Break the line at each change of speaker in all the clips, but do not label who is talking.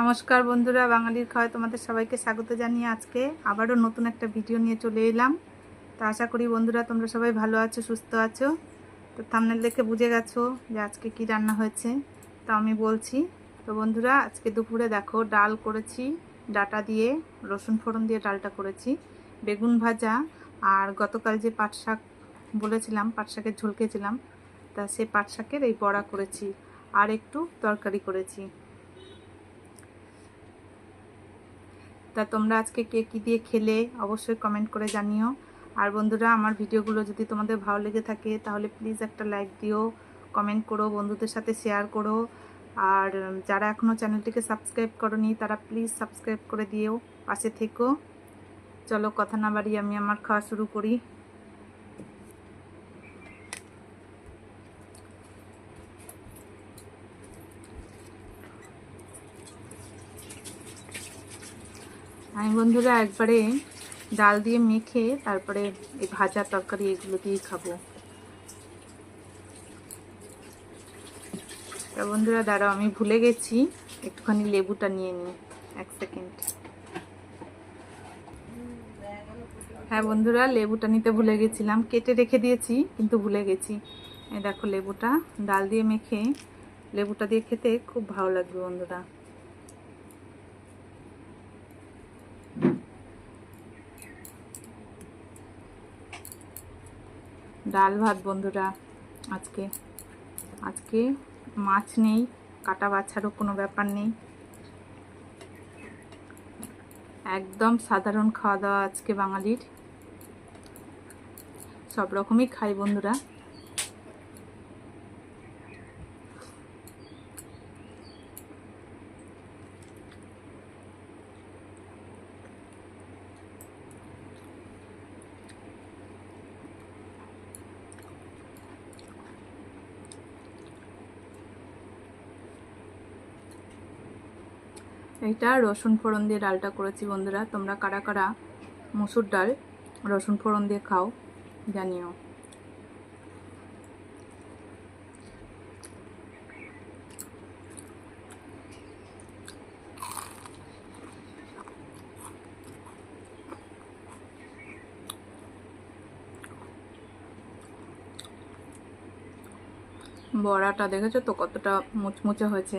নমস্কার বন্ধুরা, বাঙালির খাওয়ায় তোমাদের সবাইকে স্বাগত জানিয়ে আজকে আবারও নতুন একটা ভিডিও নিয়ে চলে এলাম। তো আশা করি বন্ধুরা তোমরা সবাই ভালো আছো, সুস্থ আছো। তো থামনেল দেখে বুঝে গেছো যে আজকে কি রান্না হয়েছে। তো আমি বলছি, তো বন্ধুরা আজকে দুপুরে দেখো ডাল করেছি, ডাটা দিয়ে, রসুন ফোড়ন দিয়ে ডালটা করেছি, বেগুন ভাজা আর গতকাল যে পাট শাক বলেছিলাম, পাট শাকের ঝোলকেছিলাম তা সেই পাট শাকের এই বড়া করেছি আর একটু তরকারি করেছি। তা তোমরা আজকে কে কী দিয়ে খেলে অবশ্যই কমেন্ট করে জানিও। আর বন্ধুরা, আমার ভিডিওগুলো যদি তোমাদের ভালো লেগে থাকে, তাহলে প্লিজ একটা লাইক দিও কমেন্ট করো, বন্ধুদের সাথে শেয়ার করো। আর যারা এখনও চ্যানেলটিকে সাবস্ক্রাইব করনি, তারা প্লিজ সাবস্ক্রাইব করে দিও, পাশে থেকো। চলো, কথা না বাড়ি আমি আমার খাওয়া শুরু করি। আমি বন্ধুরা একবারে ডাল দিয়ে মেখে তারপরে এই ভাজা তরকারি এগুলো দিয়ে খাব। বন্ধুরা, দাঁড়াও, আমি ভুলে গেছি, একটুখানি লেবুটা নিয়ে নিই, এক সেকেন্ড। হ্যাঁ বন্ধুরা, লেবুটা নিতে ভুলে গেছিলাম, কেটে রেখে দিয়েছি, কিন্তু ভুলে গেছি। দেখো লেবুটা, ডাল দিয়ে মেখে, লেবুটা দিয়ে খেতে খুব ভালো লাগবে বন্ধুরা। ডাল ভাত বন্ধুরা, আজকে আজকে মাছ নেই, কাটা বাছারও কোনো ব্যাপার নেই। একদম সাধারণ খাওয়া দাওয়া আজকে বাঙালির। সব রকমই খাই বন্ধুরা। এইটা রসুন ফোড়ন দিয়ে ডালটা করেছি বন্ধুরা। তোমরা কারা কারা মুসুর ডাল রসুন ফোড়ন দিয়ে খাও, জানিও। বড়াটা দেখেছ তো কতটা মুচমুচে হয়েছে?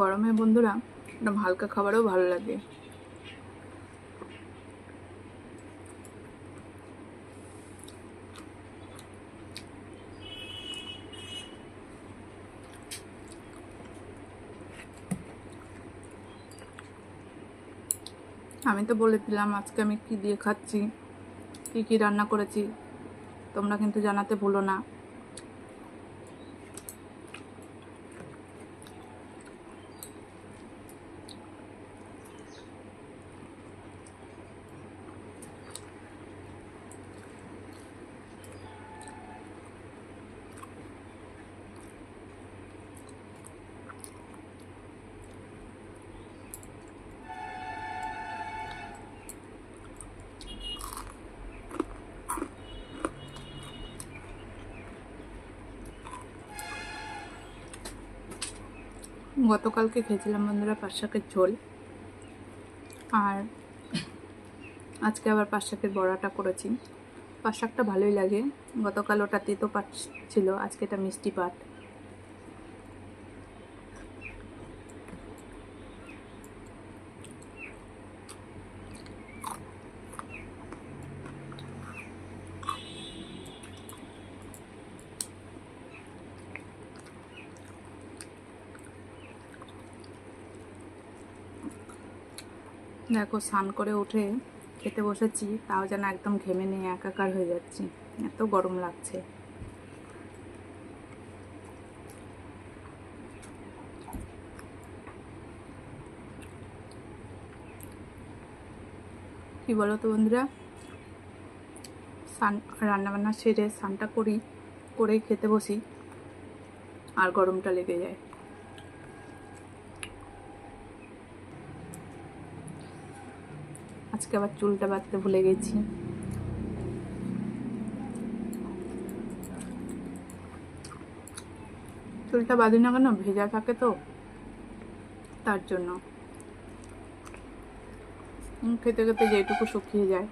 গরমে বন্ধুরা, একটা হালকা খাবারও ভালো লাগে। আমি তো বলে দিলাম আজকে আমি কি দিয়ে খাচ্ছি, কি কি রান্না করেছি, তোমরা কিন্তু জানাতে ভুলো না। গতকালকে খেয়েছিলাম বন্ধুরা পাঁচ শাকের ঝোল। আর আজকে আবার পাঁচ শাকের বড়াটা করেছি। পাঁচ শাকটা ভালোই লাগে। গতকাল ওটা তেতো পাট ছিল, আজকে এটা মিষ্টি পাট। দেখো, স্নান করে উঠে খেতে বসেছি, তাও যেন একদম ঘেমে নিয়ে একাকার হয়ে যাচ্ছি। এত গরম লাগছে। কি বলো তো বন্ধুরা? স্নান, রান্নাবান্না সেরে স্নানটা করি, করেই খেতে বসি, আর গরমটা লেগে যায়। আজকে আবার চুলটা বাঁধতে ভুলে গেছি। চুলটা বাঁধি না কেন? ভেজা থাকে তো। তার জন্য। খেতে খেতে যেটুকু শুকিয়ে যায়।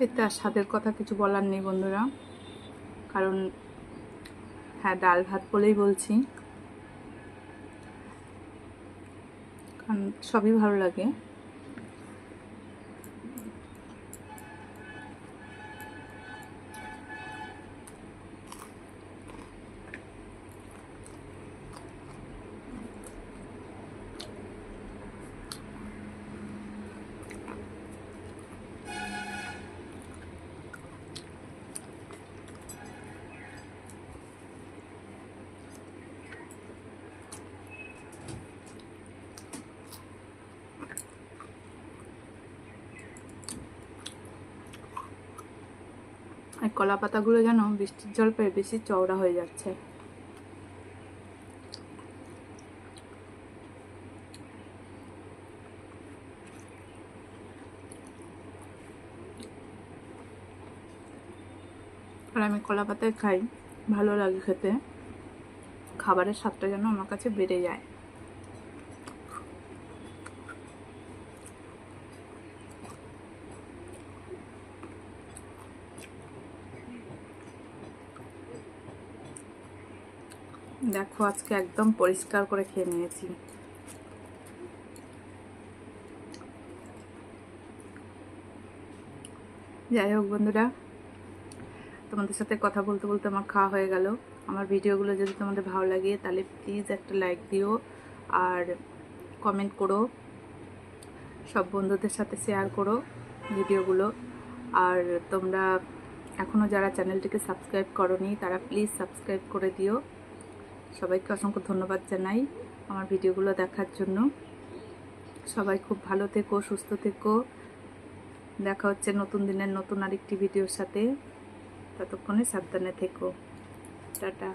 এতে আর স্বাদের কথা কিছু বলার নেই, বন্ধুরা। কারণ হ্যাঁ ডাল ভাত বলেই বলছি। কারণ সবই ভালো লাগে। আর কলা পাতাগুলো যেন বৃষ্টির জল পেয়ে বেশি চওড়া হয়ে যাচ্ছে। আর আমি কলা পাতায় খাই, ভালো লাগে খেতে। খাবারের স্বাদটা যেন আমার কাছে বেড়ে যায়। দেখো, আজকে একদম পরিষ্কার করে খেয়ে নিয়েছি। যাই হোক বন্ধুরা, তোমাদের সাথে কথা বলতে বলতে আমার খাওয়া হয়ে গেল। আমার ভিডিওগুলো যদি তোমাদের ভালো লাগে, তাহলে প্লিজ একটা লাইক দিও আর কমেন্ট করো। সব বন্ধুদের সাথে শেয়ার করো ভিডিওগুলো। আর তোমরা এখনও যারা চ্যানেলটিকে সাবস্ক্রাইব করনি, তারা প্লিজ সাবস্ক্রাইব করে দিও। সবাইকে অসংখ্য ধন্যবাদ জানাই আমার ভিডিওগুলো দেখার জন্য। সবাই খুব ভালো থেকো, সুস্থ থেকো। দেখা হচ্ছে নতুন দিনের নতুন আরেকটি ভিডিওর সাথে। ততক্ষণে সাবধানে থেকো। টাটা।